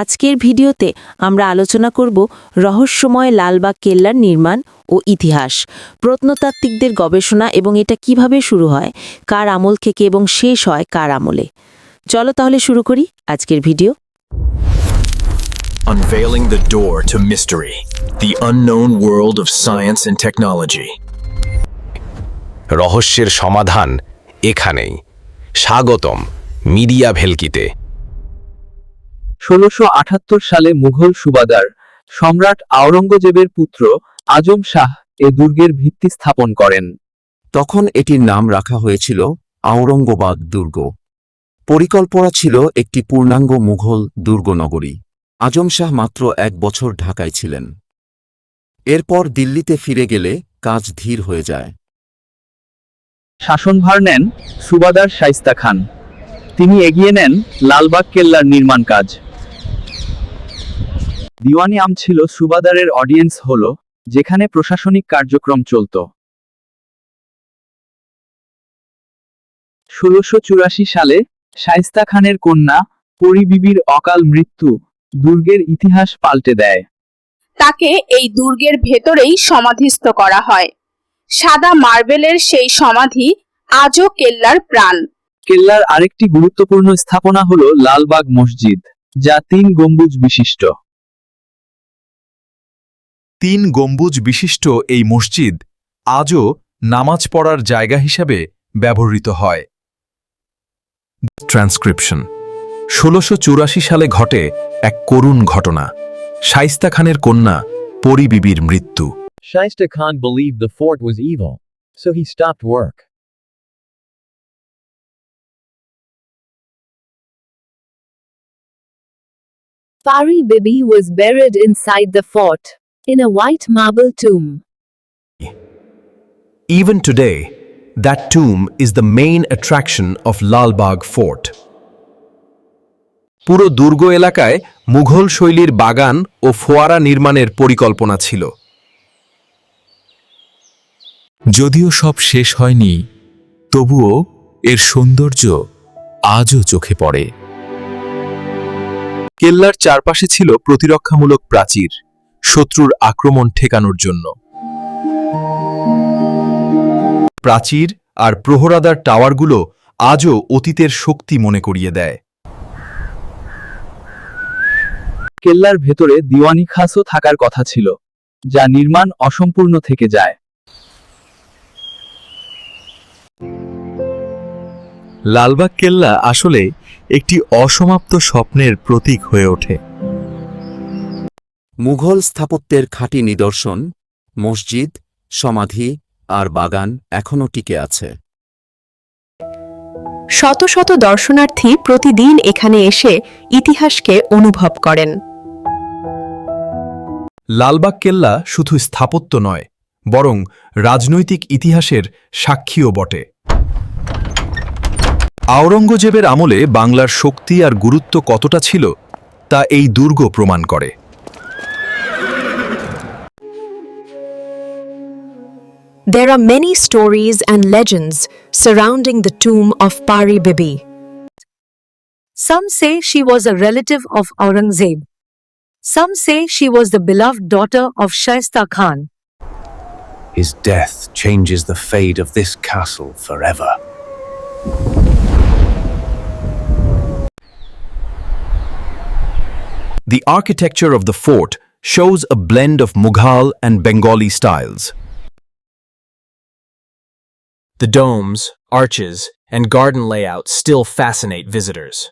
আজকের ভিডিওতে আমরা আলোচনা করব রহস্যময় লালবাগ কেল্লার নির্মাণ ও ইতিহাস প্রত্নতাত্ত্বিকদের গবেষণা এবং এটা কীভাবে শুরু হয় কার আমল থেকে এবং শেষ হয় কার আমলে। চলো তাহলে শুরু করি আজকের video. Unveiling the door to mystery, the unknown world of science and technology. রহস্যের সমাধান এখানেই। স্বাগতম মিডিয়া ভেলকিতে। ষোলশো সালে মুঘল সুবাদার সম্রাট আওরঙ্গজেবের পুত্র আজম শাহ এ দুর্গের ভিত্তি স্থাপন করেন। তখন এটির নাম রাখা হয়েছিল আওরঙ্গবাদ দুর্গ। পরিকল্পনা ছিল একটি পূর্ণাঙ্গ মুঘল দুর্গনগরী। আজম শাহ মাত্র এক বছর ঢাকায় ছিলেন। এরপর দিল্লিতে ফিরে গেলে কাজ ধীর হয়ে যায়। শাসনভার নেন সুবাদার শাইস্তা খান। তিনি এগিয়ে নেন লালবাগ কেল্লার নির্মাণ কাজ। দিওয়ানি আম ছিল সুবাদারের অডিয়েন্স হল যেখানে প্রশাসনিক কার্যক্রম চলত। ষোলশো চুরাশি সালে শাইস্তা খানের কন্যা পরিবিবির অকাল মৃত্যু দুর্গের ইতিহাস পাল্টে দেয়। তাকে এই দুর্গের ভেতরেই সমাধিস্থ করা হয়। সাদা মার্বেলের সেই সমাধি আজও কেল্লার প্রাণ। কেল্লার আরেকটি গুরুত্বপূর্ণ স্থাপনা হল লালবাগ মসজিদ যা তিন গম্বুজ বিশিষ্ট। তিন গম্বুজ বিশিষ্ট এই মসজিদ আজও নামাজ পড়ার জায়গা হিসাবে ব্যবহৃত হয়। ট্রান্সক্রিপশন ষোলোশো চুরাশি সালে ঘটে এক করুণ ঘটনা। শাইস্তা খানের কন্যা পরিবিবির মৃত্যু। Shaista Khan believed the fort was evil, so he stopped work. Pari Bibi was buried inside the fort, in a white marble tomb. Even today, that tomb is the main attraction of Lalbagh Fort. পুরো দুর্গ এলাকায় মুঘল শৈলীর বাগান ও ফোয়ারা নির্মাণের পরিকল্পনা ছিল যদিও সব শেষ হয়নি তবুও এর সৌন্দর্য আজও চোখে পড়ে কেল্লার চারপাশে ছিল প্রতিরক্ষামূলক প্রাচীর শত্রুর আক্রমণ ঠেকানোর জন্য। প্রাচীর আর প্রহরাদার টাওয়ারগুলো আজও অতীতের শক্তি মনে করিয়ে দেয়। কেল্লার ভেতরে দিওয়ানি খাসও থাকার কথা ছিল যা নির্মাণ অসম্পূর্ণ থেকে যায়। লালবাগ কেল্লা আসলে একটি অসমাপ্ত স্বপ্নের প্রতীক হয়ে ওঠে। মুঘল স্থাপত্যের খাঁটি নিদর্শন মসজিদ সমাধি আর বাগান এখনও টিকে আছে। শত শত দর্শনার্থী প্রতিদিন এখানে এসে ইতিহাসকে অনুভব করেন। লালবাগ কেল্লা শুধু স্থাপত্য নয় বরং রাজনৈতিক ইতিহাসের সাক্ষীও বটে। আওরঙ্গজেবের আমলে বাংলার শক্তি আর গুরুত্ব কতটা ছিল তা এই দুর্গ প্রমাণ করে। There are many stories and legends surrounding the tomb of Pari Bibi. Some say she was a relative of Aurangzeb. Some say she was the beloved daughter of Shaista Khan. His death changes the fate of this castle forever. The architecture of the fort shows a blend of Mughal and Bengali styles. The domes, arches, and garden layout still fascinate visitors.